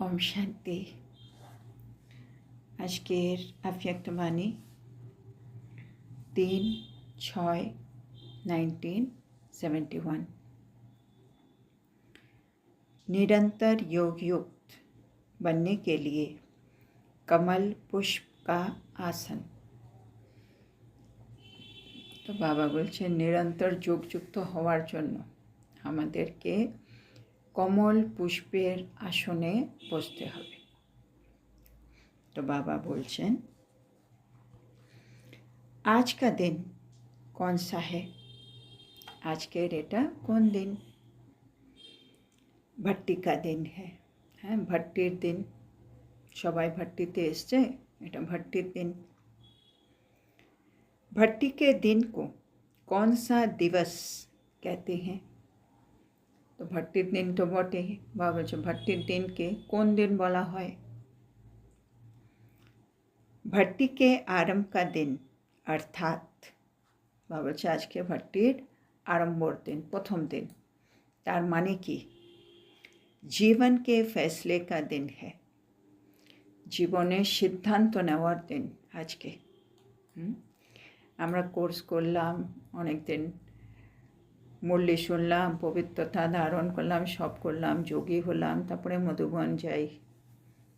ওম শান্তি আজকের আফিয়াক্তবাণী तीन छः नाइनटीन सेवेंटी वन निरंतर योग युक्त बनने के लिए कमल पुष्प का आसन তো বাবা বলছেন নিরন্তর যোগযুক্ত হওয়ার জন্য আমাদেরকে কমল পুষ্পের আসনে বসতে হবে তো বাবা বলছেন आज का दिन कौन सा है আজকের এটা কোন দিন ভট্টিকা দিন হ্যাঁ হ্যাঁ ভট্টির দিন সবাই ভট্টিতে এসছে এটা ভট্টির দিন भट्टी के दिन को कौन सा दिवस कहते हैं তো ভট্টির দিন তো বটে বা বলছে ভট্টির দিনকে কোন দিন বলা হয় ভট্টি के आरंभ का दिन অর্থাৎ বা বলছে আজকে ভট্টির আরম্ভর দিন প্রথম দিন তার মানে কি জীবনকে ফেসলে কা দিন হ্যাঁ জীবনের সিদ্ধান্ত নেওয়ার দিন আজকে হুম আমরা কোর্স করলাম অনেক দিন মুরলি শুনলাম, পবিত্রতা ধারণ করলাম, সব করলাম, যোগী হলাম, তারপরে মধুবন যাই।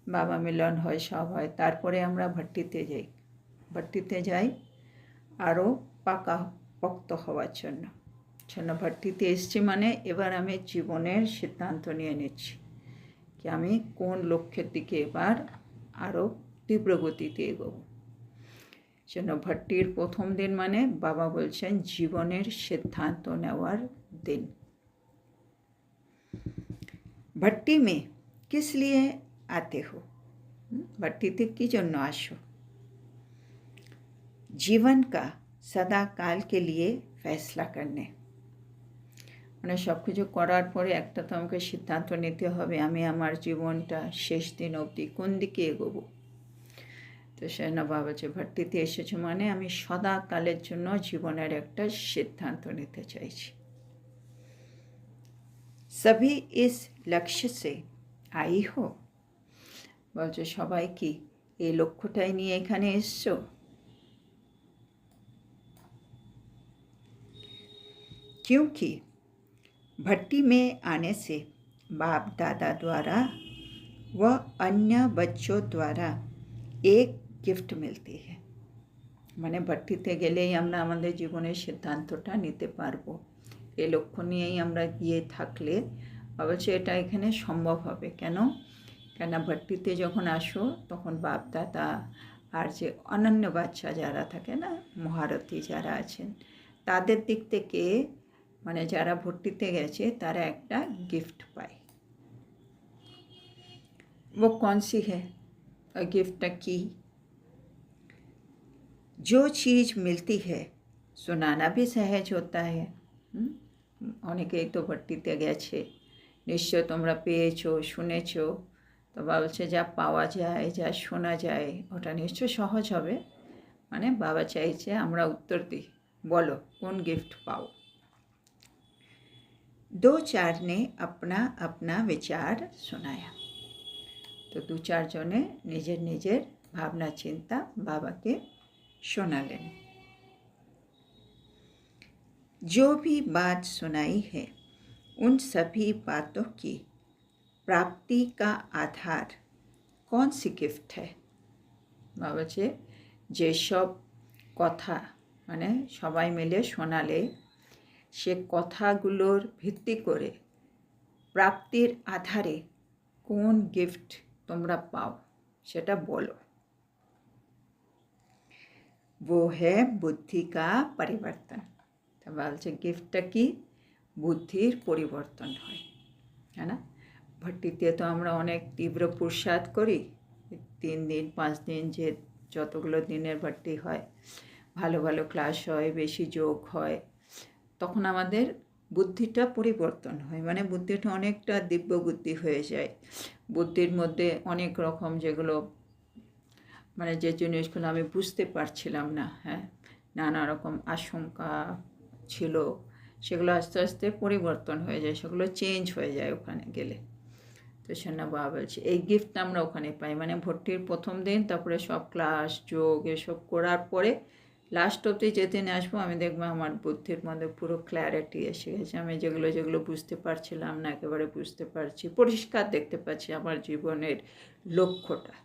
বাবা মিলন হয়, সব হয়। তারপরে আমরা ভট্টিতে যাই। ভট্টিতে যাই আরও পাকা পক্ত হওয়ার জন্য। জন্য ভট্টিতে এসছি মানে এবার আমি জীবনের সিদ্ধান্ত নিয়ে নিচ্ছি কি আমি কোন লক্ষ্যের দিকে এবার আরও তীব্র গতিতে এগোবো। ভট্টির প্রথম দিন মানে বাবা বলছেন জীবনের সিদ্ধান্ত নেওয়ার দিন। ভট্টি মে কিস লিয়ে আতে হো? ভট্টিতে কী জন্য আসো? জীবন কা সদা কাল কে লিয়ে ফেসলা করনে। মানে সব কিছু করার পরে একটা তো আমাকে সিদ্ধান্ত নিতে হবে, আমি আমার জীবনটা শেষ দিন অবধি কোন দিকে এগোবো? তো সেনা বাবা যে ভর্তিতে এসেছে মানে আমি সদাকালের জন্য জীবনের একটা সিদ্ধান্ত নিতে চাইছি সবই ইস লক্ষ্য সে আই হো বলছে সবাই কি এই লক্ষ্যটাই নিয়ে এখানে এসছো क्योंकि भट्टी में आने से बाप दादा द्वारा व अन्य बच्चों द्वारा एक গিফট মিলতি है মানে ভট্টিতে গেলেই আমরা আমাদের জীবনের সিদ্ধান্তটা নিতে পারবো এই লক্ষ্য নিয়েই আমরা গিয়ে থাকলে অবশ্য এটা এখানে সম্ভব হবে কেন কেন ভট্টিতে যখন আসো তখন বাপ দাদা আর যে অনন্য বাচ্চা যারা থাকে না মহারথী যারা আছেন তাদের দিক থেকে মানে যারা ভর্তিতে গেছে তারা একটা গিফট পায় वो कौन सी है और गिफ्ट की जो चीज़ मिलती है सुनाना भी सहज होता है অনেকেই তো ভর্তিতে গেছে নিশ্চয় তোমরা পেয়েছো শুনেছো তো বলছে যা পাওয়া যায় যা শোনা যায় ওটা নিশ্চয় সহজ হবে মানে বাবা চাইছে আমরা উত্তর দিই বলো কোন গিফট পাও दो चार ने अपना अपना विचार सुनाया তো দু চারজনে নিজের নিজের ভাবনা চিন্তা বাবাকে শোনালেন जो भी बात सुनाई है उन सभी बातों की प्राप्ति का आधार कौन सी गिफ्ट है বাবা যে যেসব কথা মানে সবাই মিলে শোনালে সে কথাগুলোর ভিত্তি করে প্রাপ্তির আধারে কোন গিফট তোমরা পাও সেটা বলো वो है বুদ্ধি কা পরিবর্তন তা বলছে গিফটটা কি বুদ্ধির পরিবর্তন হয় হ্যাঁ না ভট্টিতে তো আমরা অনেক তীব্র প্রসাদ করি তিন দিন পাঁচ দিন যে যতগুলো দিনের ভর্তি হয় ভালো ভালো ক্লাস হয় বেশি যোগ হয় তখন আমাদের বুদ্ধিটা পরিবর্তন হয় মানে বুদ্ধিটা অনেকটা দিব্য বুদ্ধি হয়ে যায় বুদ্ধির মধ্যে অনেক রকম যেগুলো মানে যে জিনিসগুলো আমি বুঝতে পারছিলাম না হ্যাঁ নানা রকম আশঙ্কা ছিল, সেগুলো আস্তে আস্তে পরিবর্তন হয়ে যায়, সেগুলো চেঞ্জ হয়ে যায় ওখানে গেলে। তো সেনা বাবা বলছে, এই গিফট আমরা ওখানে পাই। মানে ভর্তির প্রথম দিন, তারপরে সব ক্লাস যোগ, এসব করার পরে লাস্ট অবধি যেদিন আসব, আমি দেখব আমার বুদ্ধির মধ্যে পুরো ক্ল্যারিটি এসে গেছে। আমি যেগুলো যেগুলো বুঝতে পারছিলাম না, একেবারে বুঝতে পারছি, পরিষ্কার দেখতে পাচ্ছি আমার জীবনের লক্ষ্যটা।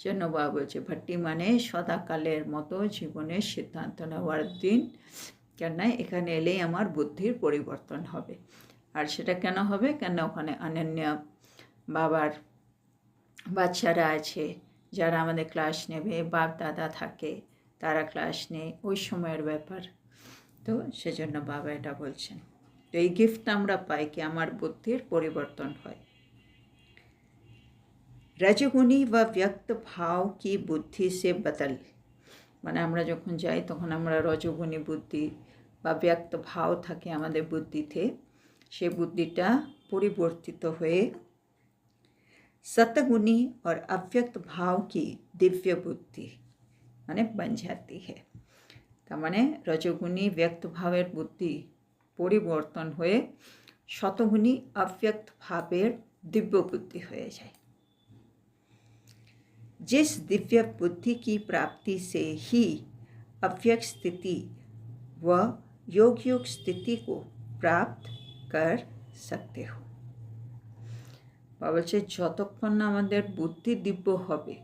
জন্য বাবা বলছে ভাট্টি মানে সদাকালের মতো জীবনের সিদ্ধান্ত নেওয়ার দিন। কেন এখানে এলেই আমার বুদ্ধির পরিবর্তন হবে। আর সেটা কেন হবে? কেন ওখানে অনন্য বাবার বাচ্চারা আছে, যারা আমাদের ক্লাস নেবে বাপ দাদা থাকে, তারা ক্লাস নেয়, ওই সময়ের ব্যাপার। তো সেজন্য বাবা এটা বলছেন। তো এই গিফট আমরা পাই কি আমার বুদ্ধির পরিবর্তন হয়। রজগুণী বা ব্যক্ত ভাব কি বুদ্ধি সে বদল মানে আমরা যখন যাই, তখন আমরা রজগুণী বুদ্ধি বা ব্যক্ত ভাব থাকে আমাদের বুদ্ধিতে। সে বুদ্ধিটা পরিবর্তিত হয়ে শতগুণী আর অব্যক্ত ভাব কি দিব্য বুদ্ধি মানে বন जाती তার মানে রজগুণী ব্যক্ত ভাবের বুদ্ধি পরিবর্তন হয়ে শতগুণী অব্যক্ত ভাবের দিব্য বুদ্ধি হয়ে যায়। जिस दिव्य बुद्धि की प्राप्ति से ही अव्यक्त स्थिति व योग योग स्थिति को प्राप्त कर सकते हो বা বলছে যতক্ষণ না আমাদের বুদ্ধি দিব্য হবে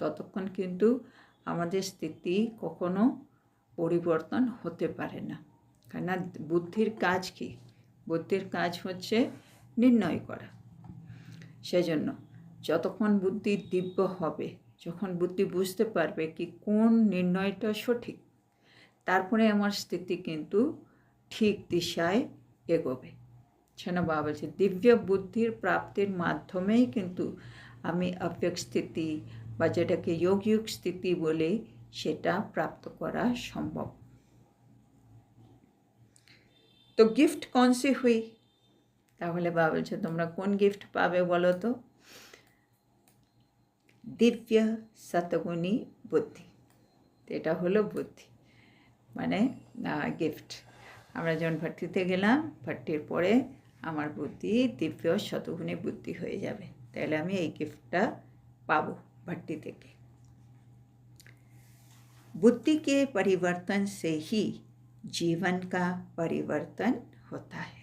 ততক্ষণ কিন্তু আমাদের স্থিতি কখনো পরিবর্তন হতে পারে না কেননা বুদ্ধির কাজ কি বুদ্ধির কাজ হচ্ছে নির্ণয় করা সেজন্য যতক্ষণ বুদ্ধি দিব্য হবে, যখন বুদ্ধি বুঝতে পারবে কি কোন নির্ণয়টা সঠিক, তারপরে আমার স্থিতি কিন্তু ঠিক দিশায় এগোবে। সেনা বাবা বলছে, দিব্য বুদ্ধির প্রাপ্তির মাধ্যমেই কিন্তু আমি অব্যক স্থিতি বা যেটাকে যোগযুগ স্থিতি বলে সেটা প্রাপ্ত করা সম্ভব। তো গিফট কন সি হুই? তাহলে বাবা বলছে, তোমরা কোন গিফট পাবে বলো তো? দিব্য শতগুণী বুদ্ধি এটা হলো বুদ্ধি মানে গিফট আমরা যখন ভর্তিতে গেলাম ভর্তির পরে আমার বুদ্ধি দিব্য শতগুণী বুদ্ধি হয়ে যাবে তাহলে আমি এই গিফটটা পাবো भट्टी থেকে बुद्धि के परिवर्तन से ही जीवन का परिवर्तन होता है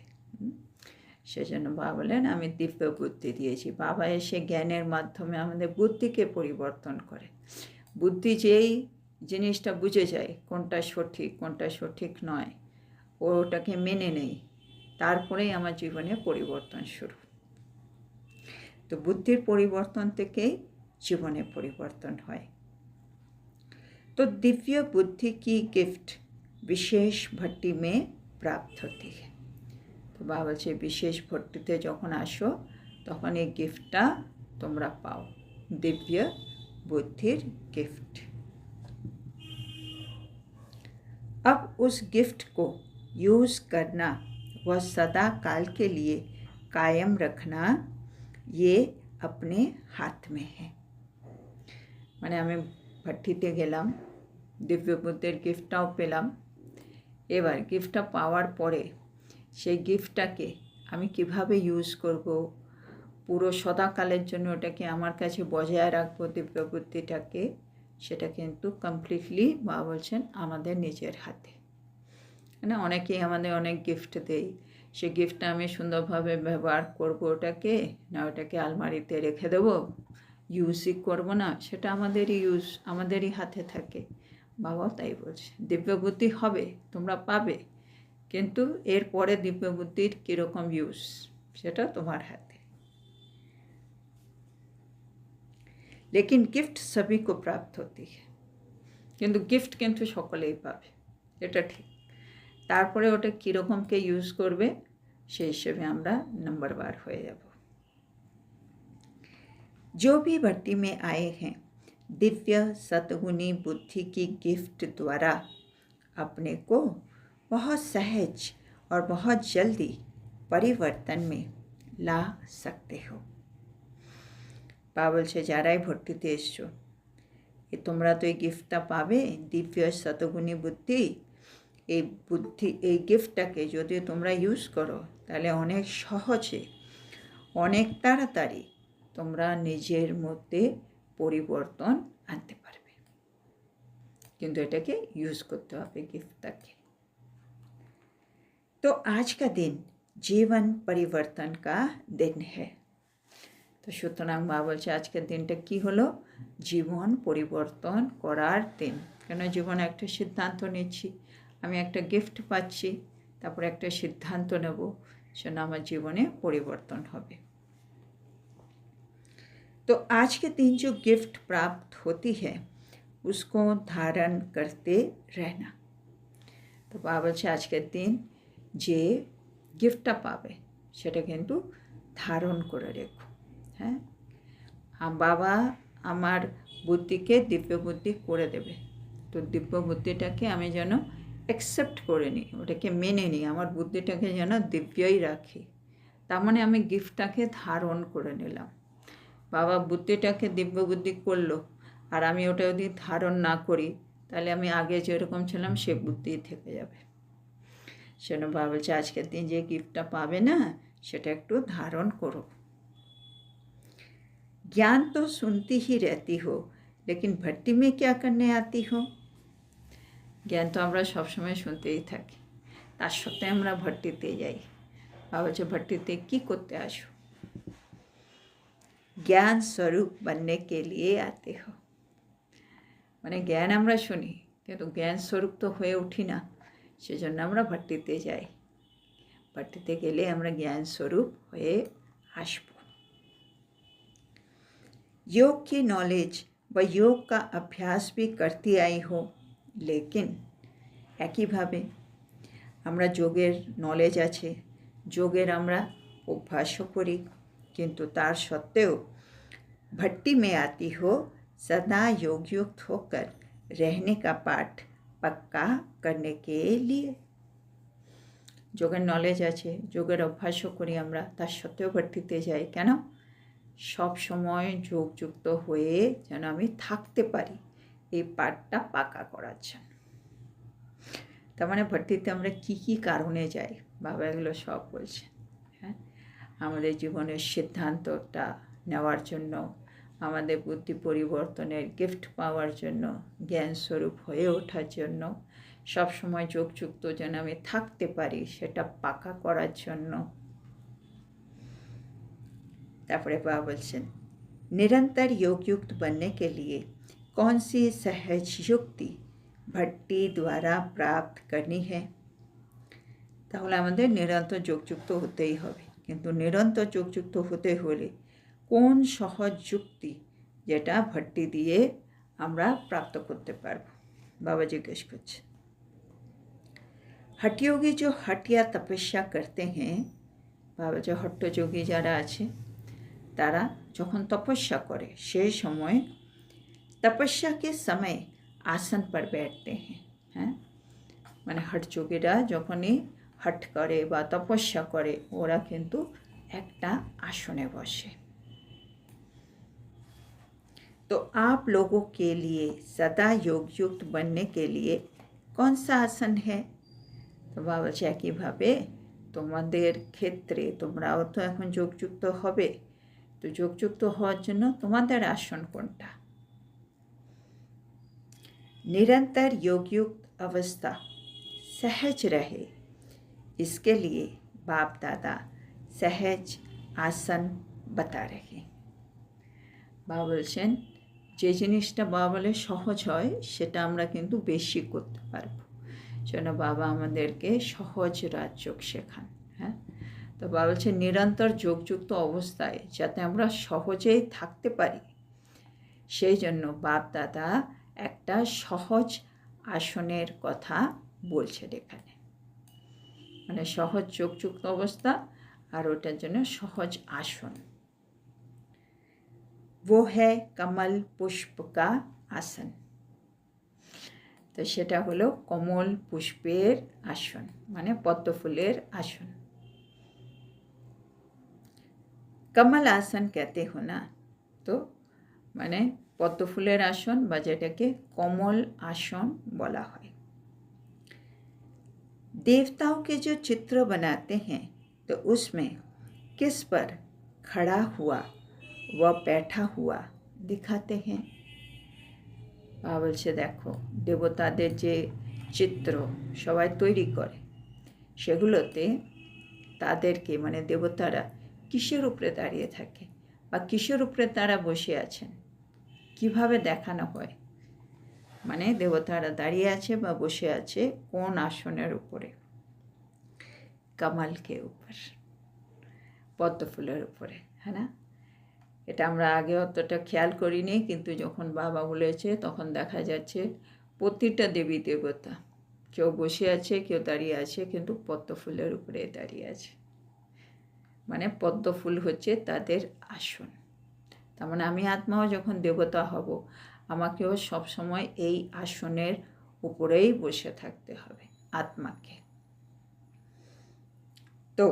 সেজন্য বাবা বলেন আমি দিব্য বুদ্ধি দিয়েছি বাবা এসে জ্ঞানের মাধ্যমে আমাদের বুদ্ধিকে পরিবর্তন করে বুদ্ধি যেই জিনিসটা বুঝে যায় কোনটা সঠিক কোনটা সঠিক নয় ওটাকে মেনে নেই তারপরেই আমার জীবনে পরিবর্তন শুরু তো বুদ্ধির পরিবর্তন থেকেই জীবনে পরিবর্তন হয় तो दिव्य बुद्धि की गिफ्ट विशेष भट्टी में प्राप्त होती है তো বাবা বলছে বিশেষ ভর্তিতে যখন আসো তখন এই গিফটটা তোমরা পাও দিব্য বুদ্ধির गिफ्ट अब उस गिफ्ट को यूज़ करना व सदा काल के लिए कायम रखना ये अपने हाथ में है মানে আমি ভাট্টিতে গেলাম দিব্য বুদ্ধের গিফটটাও পেলাম এবার গিফটটা পাওয়ার পরে সেই গিফটটাকে আমি কীভাবে ইউজ করব? পুরো সদাকালের জন্য ওটাকে আমার কাছে বজায় রাখব দিব্য বুদ্ধিটাকে সেটা কিন্তু কমপ্লিটলি বা বলছেন আমাদের নিজের হাতে। মানে অনেকেই আমাদের অনেক গিফট দেয়। সে গিফটটা আমি সুন্দরভাবে ব্যবহার করব ওটাকে, না ওটাকে আলমারিতে রেখে দেবো? ইউজই করব না, সেটা আমাদেরই ইউজ আমাদেরই হাতে থাকে। বাবাও তাই বলছে, দিব্যবুদ্ধি হবে, তোমরা পাবে। কিন্তু এরপরে দিব্যবুদ্ধির কীরকম ইউজ সেটা তোমার হাতে लेकिन गिफ्ट सभी को प्राप्त होती है কিন্তু গিফট কিন্তু সকলেই পাবে এটা ঠিক তারপরে ওটা কীরকমকে ইউজ করবে সেই হিসেবে আমরা নাম্বারবার হয়ে যাব जो भी भट्टी में आए हैं दिव्य सतगुणी बुद्धि की गिफ्ट द्वारा अपने को बहुत सहज और बहुत जल्दी परिवर्तन में ला सकते हो। पावल से जा रहा है भक्ति तेज जो ये तुम्हारा तो ये गिफ्ट पावे, दिव्य शतगुणी बुद्धि। ये बुद्धि, ये गिफ्ट के जो तो तुम्हारा यूज़ करो। तेल अनेक सहजे अनेक ताड़ी तुम्हारा निजे मध्य परिवर्तन आनते क्योंकि ये यूज़ करते गिफ्ट के तो आज का दिन जीवन परिवर्तन का दिन है তো সুতরাং মা বলছে আজকের দিনটা কি হলো জীবন পরিবর্তন করার দিন কেন জীবনে একটা সিদ্ধান্ত নিচ্ছি আমি একটা গিফট পাচ্ছি তারপরে একটা সিদ্ধান্ত নেব সেটা আমার জীবনে পরিবর্তন হবে तो आज के दिन जो गिफ्ट प्राप्त होती है उसको धारण करते रहना তো বাবা বলছে আজকের দিন যে গিফটটা পাবে, সেটা কিন্তু ধারণ করে রেখো হ্যাঁ? বাবা আমার বুদ্ধিকে দিব্য বুদ্ধি করে দেবে, তো দিব্য বুদ্ধিটাকে আমি যেন অ্যাকসেপ্ট করে নিই, ওটাকে মেনে নিই, আমার বুদ্ধিটাকে যেন দিব্যই রাখি, তার মানে আমি গিফটটাকে ধারণ করে নিলাম। বাবা বুদ্ধিটাকে দিব্য বুদ্ধি করল, আর আমি ওটা যদি ধারণ না করি, তাহলে আমি আগে যেরকম ছিলাম সে বুদ্ধি থেকে যাবে। সেজন্য বাবা বলছে আজকের দিন যে গিফটটা পাবে না সেটা একটু ধারণ করো ज्ञान तो सुनती ही रहती हो लेकिन भट्टी में क्या करने आती हो জ্ঞান তো আমরা সবসময় শুনতেই থাকি তার সত্ত্বে আমরা ভট্টিতে যাই বাবা বলছে ভট্টিতে কী করতে আসো জ্ঞান স্বরূপ बनने के लिए आते हो মানে জ্ঞান আমরা শুনি কিন্তু জ্ঞান স্বরূপ তো হয়ে উঠি না সেজন্য আমরা ভট্টিতে যাই ভট্টিতে গেলে আমরা জ্ঞান স্বরূপ হয়ে আসব योग की नॉलेज व योग का अभ्यास भी करती आई हो लेकिन একইভাবে আমরা যোগের নলেজ আছে যোগের আমরা অভ্যাসও করি কিন্তু তার সত্ত্বেও भट्टी में आती हो सदा योग युक्त होकर रहने का पाठ पक्का करने के लिए যোগের নলেজ আছে যোগের অভ্যাসও করি আমরা তার সত্ত্বেও ভর্তিতে যাই কেন সব সময় যোগযুক্ত হয়ে যেন আমি থাকতে পারি এই পাঠটা পাকা করার জন্য তার মানে ভর্তিতে আমরা কি কি কারণে যাই বাবা এগুলো সব বলছেন হ্যাঁ আমাদের জীবনের সিদ্ধান্তটা নেওয়ার জন্য আমাদের বুদ্ধি পরিবর্তনের গিফট পাওয়ার জন্য জ্ঞান স্বরূপ হয়ে ওঠার জন্য সবসময় যোগযুক্ত যেন আমি থাকতে পারি সেটা পাকা করার জন্য। তারপরে বা বলছেন, নিরন্তর যোগযুক্ত बनने কে লিয়ে कौन সহজ सहज युक्ति দ্বারা প্রাপ্ত করি হ্যাঁ তাহলে আমাদের নিরন্তর যোগযুক্ত হতেই হবে। কিন্তু নিরন্তর যোগযুক্ত হতে হলে কোন সহজ যুক্তি যেটা ভট্টি দিয়ে আমরা প্রাপ্ত করতে পারব বাবা জিজ্ঞেস করছে হটযোগী जो हटिया तपस्या करते हैं বাবা যে হট্টযোগী যারা আছে তারা যখন তপস্যা করে সেই সময় তপস্যা কে সময় আসন পর बैठते हैं হ্যাঁ মানে হটযোগীরা যখনই হট করে বা তপস্যা করে ওরা কিন্তু একটা আসনে বসে तो आप लोगों के लिए सदा योग युक्त बनने के लिए कौन सा आसन है তো বাবা বলছে একইভাবে তোমাদের ক্ষেত্রে তোমরাও তো এখন যোগযুক্ত হবে তো যোগযুক্ত হওয়ার জন্য তোমাদের আসন কোনটা निरंतर योग युक्त अवस्था सहज रहे इसके लिए बाप दादा सहज आसन बता रहे বাবা বলছেন যে জিনিসটা বাবা বলে সহজ হয়, সেটা আমরা কিন্তু বেশি করতে পারব। যেন বাবা আমাদেরকে সহজ রাজযোগ শেখান হ্যাঁ? তো বাবা বলছে, নিরন্তর যোগযুক্ত অবস্থায় যাতে আমরা সহজেই থাকতে পারি। সেই জন্য বাপ দাদা একটা সহজ আসনের কথা বলছেন এখানে। মানে সহজ যোগযুক্ত অবস্থা আর ওটার জন্য সহজ আসন। वो है कमल पुष्प का आसन তো সেটা হলো কমল পুষ্পের আসন মানে পদ্ম ফুলের আসন কমল আসন कहते हो না তো মানে পদ্ম ফুলের আসন বা যেটাকে কমল আসন বলা হয় देवताओं के जो चित्र बनाते हैं तो उसमें किस पर खड़ा हुआ व बैठा हुआ दिखाते हैं বাবা বলছে দেখো দেবতাদের যে চিত্র সবাই তৈরি করে সেগুলোতে তাদেরকে মানে দেবতারা কিসের উপরে দাঁড়িয়ে থাকে বা কিসের উপরে তারা বসে আছেন কিভাবে দেখানো হয় মানে দেবতারা দাঁড়িয়ে আছে বা বসে আছে কোন আসনের উপরে কামালকে উপর পদ্ম ফুলের উপরে হ্যাঁ না এটা আমরা আগে অতটা খেয়াল করিনি কিন্তু যখন বাবা বলেছে তখন দেখা যাচ্ছে প্রতিটা দেবী দেবতা কেউ বসে আছে কেউ দাঁড়িয়ে আছে কিন্তু পদ্ম ফুলের উপরে দাঁড়িয়ে আছে মানে পদ্ম ফুল হচ্ছে তাদের আসন তার মানে আমি আত্মাও যখন দেবতা হব আমাকেও সবসময় এই আসনের উপরেই বসে থাকতে হবে আত্মাকে तो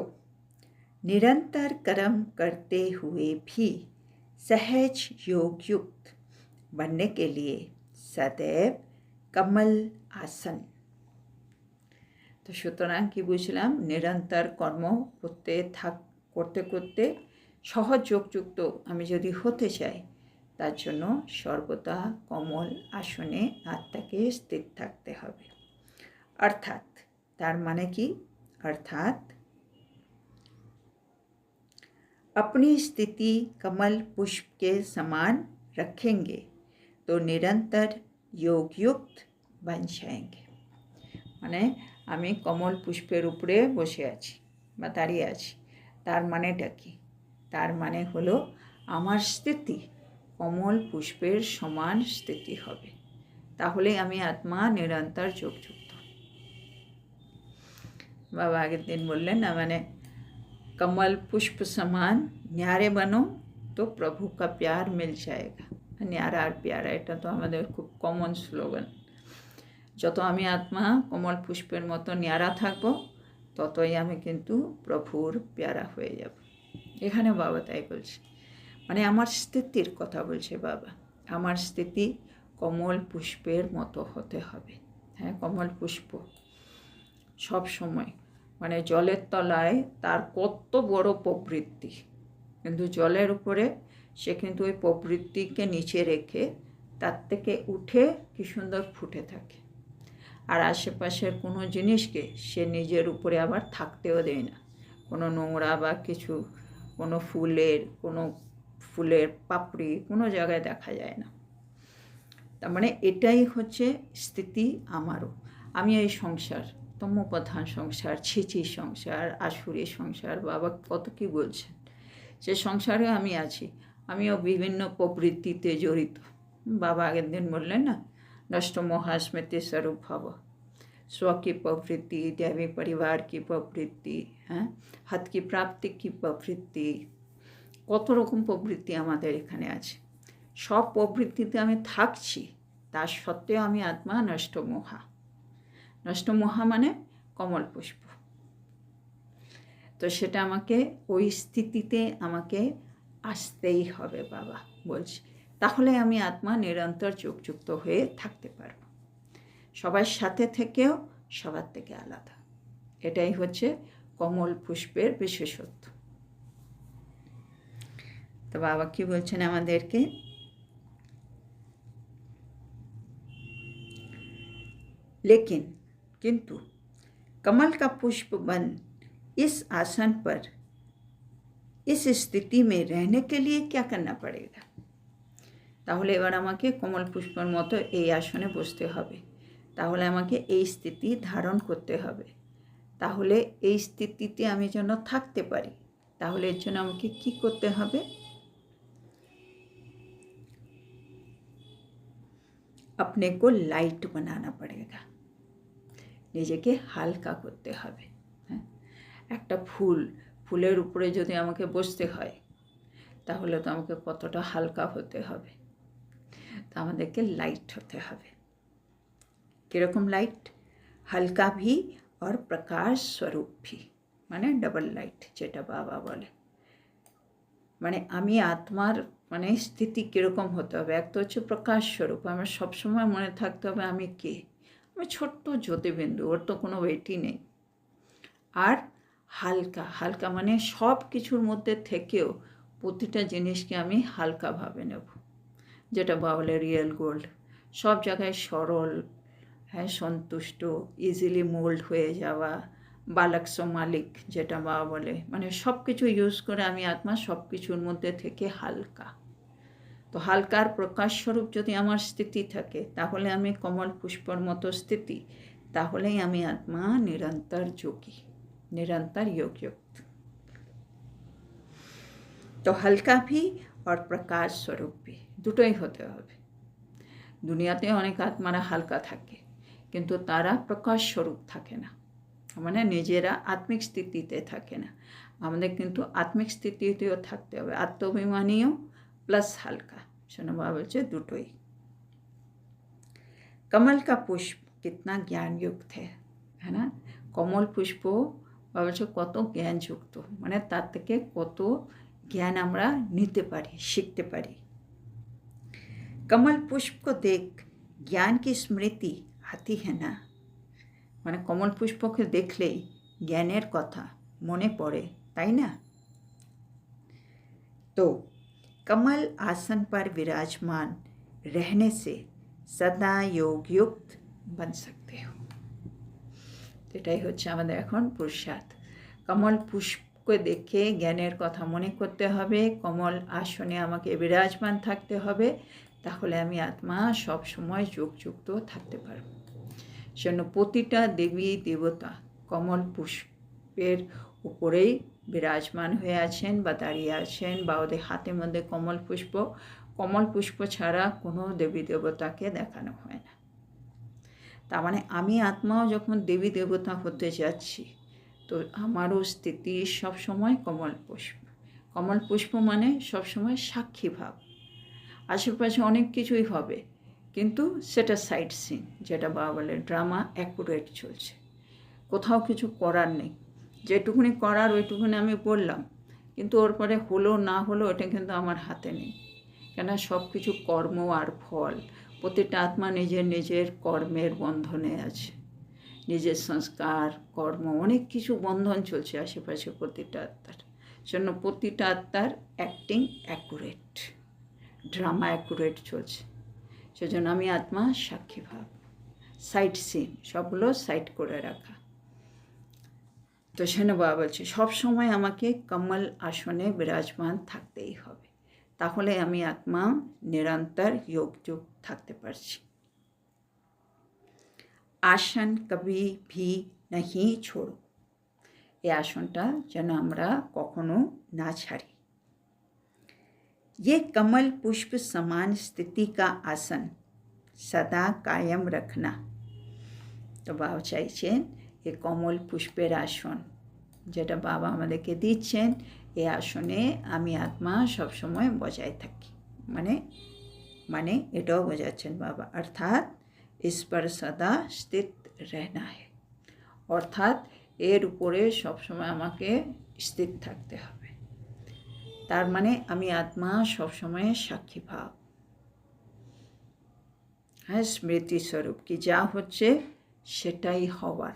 निरंतर कर्म करते हुए भी सहज योग युक्त बनने के लिए सदैव कमल आसन তো সুতরাং কি বুঝলাম নিরন্তর কর্ম করতে থাক করতে করতে সহজ যোগযুক্ত আমি যদি হতে চাই তার জন্য সর্বদা কমল আসনে আত্মাকে স্থির থাকতে হবে অর্থাৎ তার মানে কি অর্থাৎ अपनी स्थिति कमल पुष्प के समान रखेंगे तो निरंतर योग युक्त बन जाएंगे মানে আমি কমল পুষ্পের উপরে বসে আছি বা দাঁড়িয়ে আছি তার মানেটা কি তার মানে হলো আমার স্থিতি কমল পুষ্পের সমান স্থিতি হবে তাহলে আমি আত্মা নিরন্তর যোগযুক্ত বাবা আগের দিন বললেন না মানে कमल पुष्प समान न्यारे बनो তো প্রভু কা প্যার মিল যায়গা ন্যারা আর প্যারা এটা তো আমাদের খুব কমন স্লোগান যত আমি আত্মা কমল পুষ্পের মতো ন্যারা থাকব ততই আমি কিন্তু প্রভুর প্যারা হয়ে যাব এখানে বাবা তাই বলছে মানে আমার স্থিতির কথা বলছে বাবা আমার স্থিতি কমল পুষ্পের মতো হতে হবে হ্যাঁ কমল পুষ্প সব সময় মানে জলের তলায় তার কত বড় প্রবৃত্তি। কিন্তু জলের উপরে সে কিন্তু ওই প্রবৃত্তিকে নিচে রেখে তার থেকে উঠে কি সুন্দর ফুটে থাকে। আর আশেপাশের কোনো জিনিসকে সে নিজের উপরে আবার থাকতেও দেয় না। কোনো নোংরা বা কিছু, কোনো ফুলের কোনো ফুলের পাপড়ি কোনো জায়গায় দেখা যায় না। তার মানে এটাই হচ্ছে স্থিতি আমারও। আমি এই সংসার তমপ্রধান সংসার ছিচি সংসার আসুরি সংসার বাবা কত কি বলছেন সে সংসারে আমি আছি আমিও বিভিন্ন প্রবৃত্তিতে জড়িত বাবা আগের দিন বললেন না নষ্ট মহাস্মৃতি স্বরূপ ভব स्व की प्रवृत्ति दैवी परिवार की प्रवृत्ति হ্যাঁ হাত কি প্রাপ্তি কি প্রবৃত্তি কত রকম প্রবৃত্তি আমাদের এখানে আছে সব প্রবৃত্তিতে আমি থাকছি তার সত্ত্বেও আমি আত্মা নষ্ট মহা নষ্টমোহা মানে কমল পুষ্প। তো সেটা আমাকে ওই স্থিতিতে আমাকে আসতেই হবে বাবা, বলছি। তাহলে আমি আত্মা নিরন্তর যোগযুক্ত হয়ে থাকতে পারব। সবার সাথে থেকেও সবার থেকে আলাদা। এটাই হচ্ছে কমল পুষ্পের বিশেষত্ব। তো বাবা কি বলছেন আমাদেরকে? লেকিন किंतु कमल का पुष्प बन इस आसन पर इस स्थिति में रहने के लिए क्या करना पड़ेगा তাহলে এবার আমাকে কমল পুষ্পর মতো এই আসনে বসতে হবে তাহলে আমাকে এই স্থিতি ধারণ করতে হবে তাহলে এই স্থিতিতে আমি যেন থাকতে পারি তাহলে এর জন্য আমাকে কি করতে হবে अपने को लाइट बनाना पड़ेगा নিজেকে হালকা করতে হবে। হ্যাঁ? একটা ফুল, ফুলের উপরে যদি আমাকে বসতে হয়, তাহলে তো আমাকে কতটা হালকা হতে হবে। তো আমাদেরকে লাইট হতে হবে। কীরকম লাইট হালকা ভি আর প্রকাশ স্বরূপ ভি মানে ডাবল লাইট যেটা বাবা বলে। মানে আমি আত্মার মানে স্থিতি কীরকম হতে হবে? এক তো হচ্ছে প্রকাশ স্বরূপ। আমার সবসময় মনে থাকতে হবে আমি কে? আমি ছোট্ট জ্যোতিবিন্দু ওর তো কোনো ওয়েটই নেই। আর হালকা হালকা মানে সব কিছুর মধ্যে থেকেও প্রতিটা জিনিসকে আমি হালকাভাবে নেব। যেটা বাবলে রিয়েল গোল্ড সব জায়গায় সরল হ্যাঁ সন্তুষ্ট ইজিলি মোল্ড হয়ে যাওয়া, বালাকস মালিক যেটা বাবা বলে মানে সব কিছু ইউজ করে আমি আত্মা সব কিছুর মধ্যে থেকে হালকা। তো হালকার প্রকাশস্বরূপ যদি আমার স্থিতি থাকে তাহলে আমি কমল পুষ্পর মতো স্থিতি তাহলেই আমি আত্মা নিরন্তর যোগী निरंतर योग युक्त তো হালকা ভি আর প্রকাশ স্বরূপ ভি দুটোই হতে হবে দুনিয়াতে অনেক আত্মারা হালকা থাকে কিন্তু তারা প্রকাশ স্বরূপ থাকে না মানে নিজেরা আত্মিক স্থিতিতে থাকে না আমাদের কিন্তু আত্মিক স্থিতিতেও থাকতে হবে আত্মাভিমানীও প্লাস হালকা শোনো বাবা বলছে দুটোই कमल का पुष्प कितना ज्ञान युक्त है है ना কমল পুষ্প বা বলছে কত জ্ঞানযুক্ত মানে তার থেকে কত জ্ঞান আমরা নিতে পারি শিখতে পারি কমল পুষ্প দেখ জ্ঞান কি স্মৃতি হাতি হ্যাঁ না মানে কমল পুষ্পকে দেখলেই জ্ঞানের কথা মনে পড়ে তাই না तो कमल आसन पर विराजमान रहने से सदा योग युक्त बन सकते हो এটাই হচ্ছে আমাদের এখন পুরুষার্থ কমল পুষ্পকে দেখে জ্ঞানের কথা মনে করতে হবে কমল আসনে আমাকে বিরাজমান থাকতে হবে তাহলে আমি আত্মা সব সময় যোগযুক্ত থাকতে পারব সেজন্য প্রতিটা দেবী দেবতা কমল পুষ্পের উপরেই বিরাজমান হয়ে আছেন বা দাঁড়িয়ে আছেন বা ওদের হাতের মধ্যে কমল পুষ্প কমল পুষ্প ছাড়া কোনো দেবী দেবতাকে দেখানো হয় না। তার মানে আমি আত্মাও যখন দেবী দেবতা হতে যাচ্ছি, তো আমারও স্থিতি সবসময় কমল পুষ্প। কমল পুষ্প মানে সবসময় সাক্ষী ভাব। আশেপাশে অনেক কিছুই হবে, কিন্তু সেটা সাইড সিন, যেটা বাবা বলে ড্রামা অ্যাকুরেট চলছে। কোথাও কিছু করার নেই। যেটুকুনি করার ওইটুকুনি আমি বললাম। কিন্তু ওর পরে হলো না হলো এটা কিন্তু আমার হাতে নেই। কেন সব কিছু কর্ম আর ফল। প্রতিটা আত্মা নিজের নিজের কর্মের বন্ধনে আছে। নিজের সংস্কার, কর্ম, অনেক কিছু বন্ধন চলছে আশেপাশে প্রতিটা আত্মার। জন্য প্রতিটা আত্মার অ্যাক্টিং অ্যাকুরেট ড্রামা অ্যাকুরেট চলছে। সেজন্য আমি আত্মা সাক্ষী ভাব। সাইড সিন সবগুলো সাইড করে রাখা। তো সেন বাবা বলছে সবসময় আমাকে কমল আসনে বিরাজমান থাকতেই হবে তাহলে আমি আত্মা নিরন্তর যোগ যোগ থাকতে পারছি আসন কবি ভি নাহি ছোড়ো এই আসনটা যেন আমরা কখনো না ছাড়ি ये कमल पुष्प समान स्थिति का आसन सदा कायम रखना তো বাবা চাইছেন এ কমল পুষ্পের আসন। যেটা বাবা আমাদেরকে দিচ্ছেন, এ আসনে আমি আত্মা সবসময় বজায় থাকি। মানে মানে এটাও বোঝাচ্ছেন বাবা। অর্থাৎ ঈশ্বর সদা স্থিত রেহনা হে। অর্থাৎ এর উপরে সবসময় আমাকে স্থিত থাকতে হবে। তার মানে আমি আত্মা সবসময় সাক্ষী ভাব। হ্যাঁ স্মৃতিস্বরূপ কি যা হচ্ছে সেটাই হওয়ার।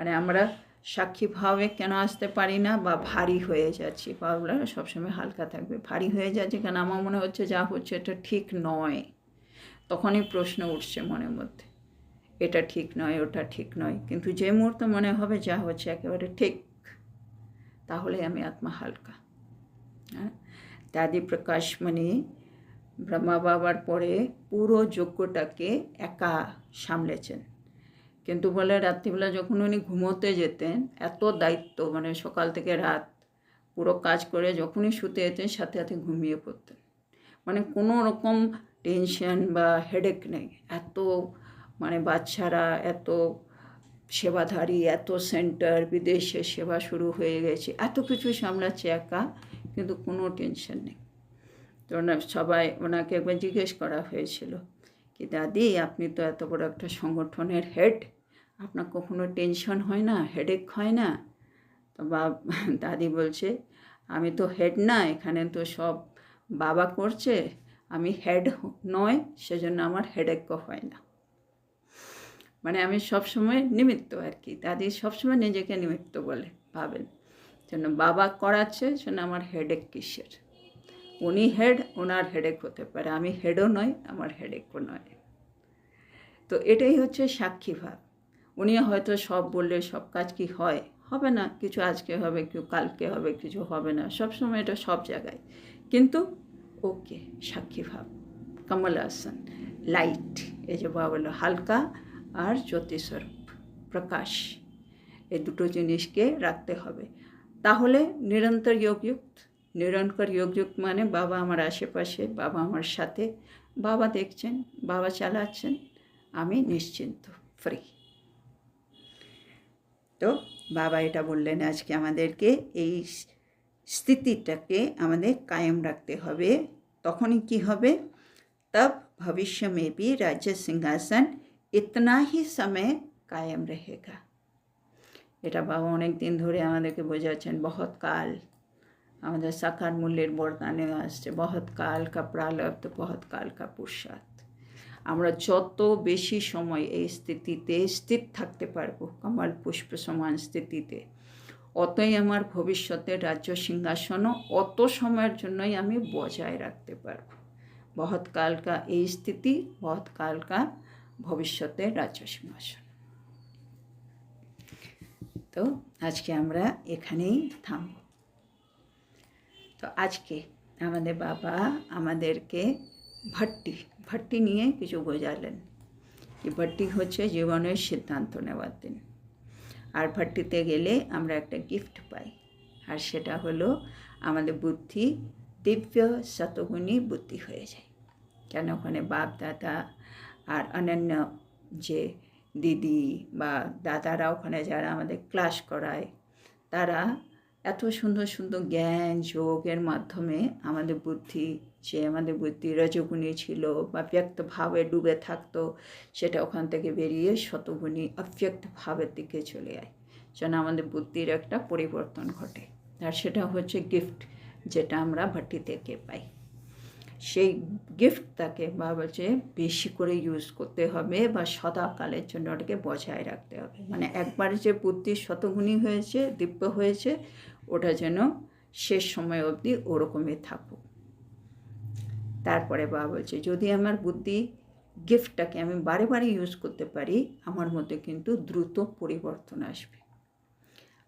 মানে আমরা সাক্ষী ভাবে কেন আসতে পারি না বা ভারী হয়ে যাচ্ছি। বাবুরা সবসময় হালকা থাকবে। ভারী হয়ে যাচ্ছে কেন? আমার মনে হচ্ছে যা হচ্ছে এটা ঠিক নয়। তখনই প্রশ্ন উঠছে মনের মধ্যে। এটা ঠিক নয়, ওটা ঠিক নয়। কিন্তু যে মুহূর্তে মনে হবে যা হচ্ছে একেবারে ঠিক, তাহলে আমি আত্মা হালকা। হ্যাঁ? দাদি প্রকাশ মানে ব্রহ্মা বাবার পরে পুরো যজ্ঞটাকে একা সামলেছেন। কিন্তু বলে রাত্রিবেলা যখন উনি ঘুমোতে যেতেন, এত দায়িত্ব মানে সকাল থেকে রাত পুরো কাজ করে যখনই শুতে যেতেন, সাথে সাথে ঘুমিয়ে পড়তেন। মানে কোনো রকম টেনশন বা হেডেক নেই। এত মানে বাচ্চারা, এত সেবাধারী, এত সেন্টার বিদেশে সেবা শুরু হয়ে গেছে, এত কিছু সামলাচ্ছে একা, কিন্তু কোনো টেনশন নেই। তো সবাই ওনাকে একবার জিজ্ঞেস করা হয়েছিল, কি দাদি, আপনি তো এত বড় একটা সংগঠনের হেড আপনার কখনো টেনশন হয় না হেডেক হয় না? তো বা দাদি বলছে, আমি তো হেড না, এখানে তো সব বাবা করছে, আমি হেড নয়, সেজন্য আমার হেডেকও হয় না। মানে আমি সবসময় নিমিত্ত আর কি, দাদি সবসময় নিজেকে নিমিত্ত বলে ভাবেন। যেন বাবা করাচ্ছে যেন আমার হেডেক কিসের? উনি হেড ওনার হেডেক হতে পারে। আমি হেডও নয়, আমার হেডেকও নয়। তো এটাই হচ্ছে সাক্ষী ভাব। উনি হয়তো সব বললে সব কাজ কি হয়? হবে না, কিছু আজকে হবে কেউ কালকে হবে, কিছু হবে না। সব সময় এটা সব জায়গায়। কিন্তু, ওকে, সাক্ষী ভাব। কমল আসন লাইট এই যে বাবা বলল, হালকা আর জ্যোতিস্বরূপ, প্রকাশ। এই দুটো জিনিসকে রাখতে হবে। তাহলে নিরন্তর যোগযুক্ত। নিরন্তর যোগযুক্ত মানে বাবা আমার আশেপাশে, বাবা আমার সাথে। বাবা দেখছেন, বাবা চালাচ্ছেন। আমি নিশ্চিন্ত ফ্রি তো বাবা এটা বললেন আজকে আমাদেরকে এই স্থিতিটাকে আমাদের কায়েম রাখতে হবে তখনই কি হবে तब भविष्य में भी राज्य सिंहासन इतना ही समय कायम रहेगा এটা বাবা অনেক দিন ধরে আমাদেরকে বোঝাচ্ছেন বহুত কাল আমাদের সাকার মূল্যের বরদানে আসছে বহুত কাল কা প্রালব্ধ বহুত কাল কা পুরসাদ আমরা যত বেশি সময় এই স্থিতিতে স্থির থাকতে পারব, কমল পুষ্প সমান স্থিতিতে। অতই আমার ভবিষ্যতের রাজ্য সিংহাসনও অত সময়ের জন্যই আমি বজায় রাখতে পারব। বহুত কাল কা এই স্থিতি বহুত কাল কা ভবিষ্যতের রাজ্য সিংহাসন। তো আজকে আমরা এখানেই থামব। তো আজকে আমাদের বাবা আমাদেরকে ভট্টি ভট্টি নিয়ে কিছু বোঝালেন যে ভট্টি হচ্ছে জীবনের সিদ্ধান্ত নেওয়ার দিন। আর ভট্টিতে গেলে আমরা একটা গিফট পাই। আর সেটা হলো আমাদের বুদ্ধি, দিব্য শতগুণী বুদ্ধি হয়ে যায়। কেন ওখানে বাপ দাদা আর অন্যান্য যে দিদি বা দাদারা ওখানে যারা আমাদের ক্লাস করায়, তারা এত সুন্দর সুন্দর জ্ঞান, যোগের মাধ্যমে আমাদের বুদ্ধি যে আমাদের বুদ্ধি রজগুণী ছিল বা ব্যক্তভাবে ডুবে থাকতো, সেটা ওখান থেকে বেরিয়ে শতগুণী অব্যক্ত ভাবের দিকে চলে যায়। যেন আমাদের বুদ্ধির একটা পরিবর্তন ঘটে। আর সেটা হচ্ছে গিফট যেটা আমরা ভাটি থেকে পাই। সেই গিফটটাকে বা বলছে বেশি করে ইউজ করতে হবে বা সদাকালের জন্য ওটাকে বজায় রাখতে হবে। মানে একবার যে বুদ্ধি শতগুণী হয়েছে, দিব্য হয়েছে, ওটা যেন শেষ সময় অবধি ওরকমই থাকুক। তারপরে বাবা বলছে, যদি আমার বুদ্ধি গিফটটাকে আমি বারে বারে ইউজ করতে পারি, আমার মধ্যে কিন্তু দ্রুত পরিবর্তন আসবে।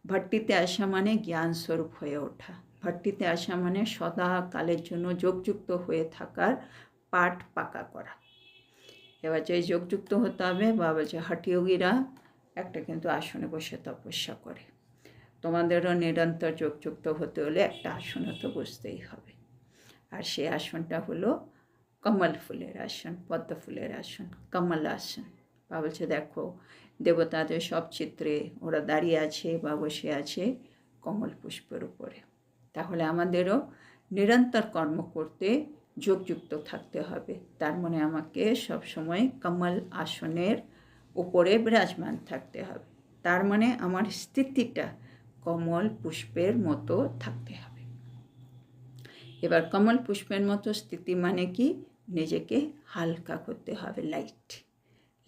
ভাট্টিতে আসা মানে জ্ঞান স্বরূপ হয়ে ওঠা। ভাট্টিতে আসা মানে সদা কালের জন্য যোগযুক্ত হয়ে থাকার পাঠ পাকা করা। এবার যে যোগযুক্ত হতে হবে বা বলছে হাটিয়োগীরা একটা কিন্তু আসনে বসে তপস্যা করে। তোমাদেরও নিরন্তর যোগযুক্ত হতে হলে একটা আসনে তো বসতেই হবে। আর সেই আসনটা হলো কমল ফুলের আসন, পদ্ম ফুলের আসন, কমল আসন। বা বলছে, দেখো, দেবতাদের সব চিত্রে ওরা দাঁড়িয়ে আছে বা বসে আছে কমল পুষ্পের উপরে। তাহলে আমাদেরও নিরন্তর কর্ম করতে যোগযুক্ত থাকতে হবে। তার মানে আমাকে সবসময় কমল আসনের উপরে বিরাজমান থাকতে হবে। তার মানে আমার স্থিতিটা কমল পুষ্পের মতো থাকতে হবে। এবার কমল পুষ্পের মতো স্থিতি মানে কি? নিজেকে হালকা করতে হবে লাইট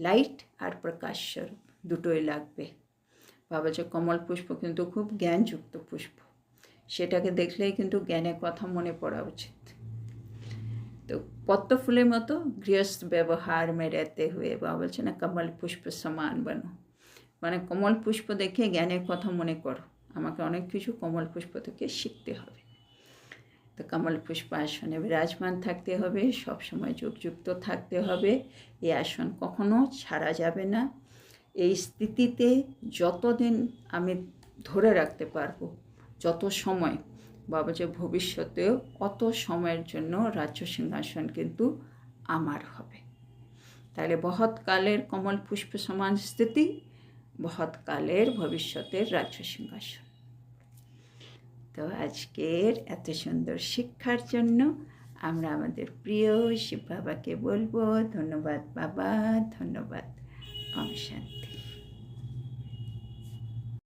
লাইট আর প্রকাশ স্বরূপ দুটোই লাগবে। বাবা যে কমল পুষ্প কিন্তু খুব জ্ঞানযুক্ত পুষ্প। সেটাকে দেখলেই কিন্তু জ্ঞানের কথা মনে পড়া উচিত। তো পদ্ম ফুলের মতো গৃহস্থ ব্যবহার মেরাতে হয়ে বা বলছে, না, কমল পুষ্প সমান বানো। মানে কমল পুষ্প দেখে জ্ঞানের কথা মনে করো। আমাকে অনেক কিছু কমল পুষ্প থেকে শিখতে হবে। তো কমল পুষ্প আসনে বিরাজমান থাকতে হবে সবসময় যুগযুক্ত থাকতে হবে। এই আসন কখনো ছাড়া যাবে না। এই স্থিতিতে যতদিন আমি ধরে রাখতে পারব, যত সময়, বাবা যে ভবিষ্যতেও অত সময়ের জন্য রাজ্য সিংহাসন কিন্তু আমার হবে। তাহলে বহৎকালের কমল পুষ্প সমান স্থিতি, বহৎকালের ভবিষ্যতের রাজ্য সিংহাসন। তো আজকের এত সুন্দর শিক্ষার জন্য আমরা আমাদের প্রিয় শিব বাবাকে বলব, ধন্যবাদ বাবা, ধন্যবাদ অম শান্তি